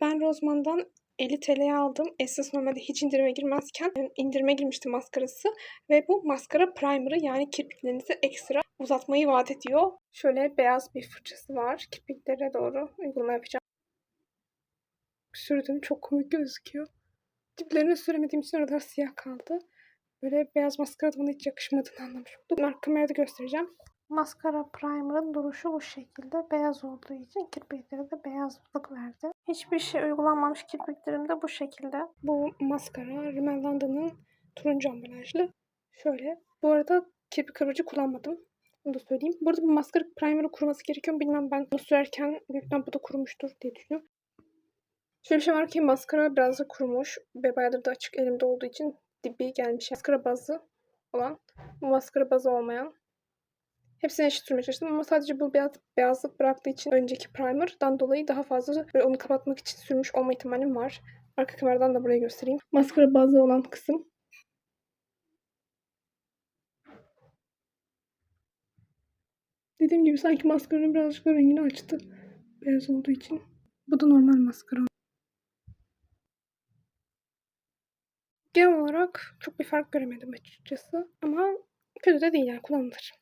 ben Rozman'dan 50 TL'ye aldım. Esas normalde hiç indirime girmezken indirime girmişti maskarası. Ve bu maskara primer'ı yani kirpiklerinizi ekstra uzatmayı vaat ediyor. Şöyle beyaz bir fırçası var. Kirpiklere doğru uygulama yapacağım. Sürdüm çok komik gözüküyor. Diplerine süremediğim için oralar siyah kaldı. Böyle beyaz maskara da bana hiç yakışmadığını anlamış oldum. Arka kamerada göstereceğim. Maskara primer'ın duruşu bu şekilde. Beyaz olduğu için kirpiklere de beyazlık verdi. Hiçbir şey uygulanmamış kirpiklerim de bu şekilde. Bu maskara Rimmel London'ın turuncu ambalajlı. Şöyle. Bu arada kirpik kavurucu kullanmadım. Onu da söyleyeyim. Bu arada bu maskara primer'ı kuruması gerekiyor bilmem. Ben bunu sürerken büyük ihtimalle bu da kurumuştur diye düşünüyorum. Şöyle bir şey var ki maskara biraz da kurumuş ve bayağıdır da açık elimde olduğu için dibi gelmiş. Maskara bazı olan, maskara bazı olmayan. Hepsini eşit sürmeye çalıştım ama sadece bu beyaz, beyazlık bıraktığı için önceki primer'dan dolayı daha fazla böyle onu kapatmak için sürmüş olma ihtimalim var. Arka kameradan da buraya göstereyim. Maskara bazı olan kısım. Dediğim gibi sanki maskaranın birazcık da rengini açtı. Beyaz olduğu için. Bu da normal maskara. Genel olarak çok bir fark göremedim açıkçası. Ama kötü de değil yani kullanılır.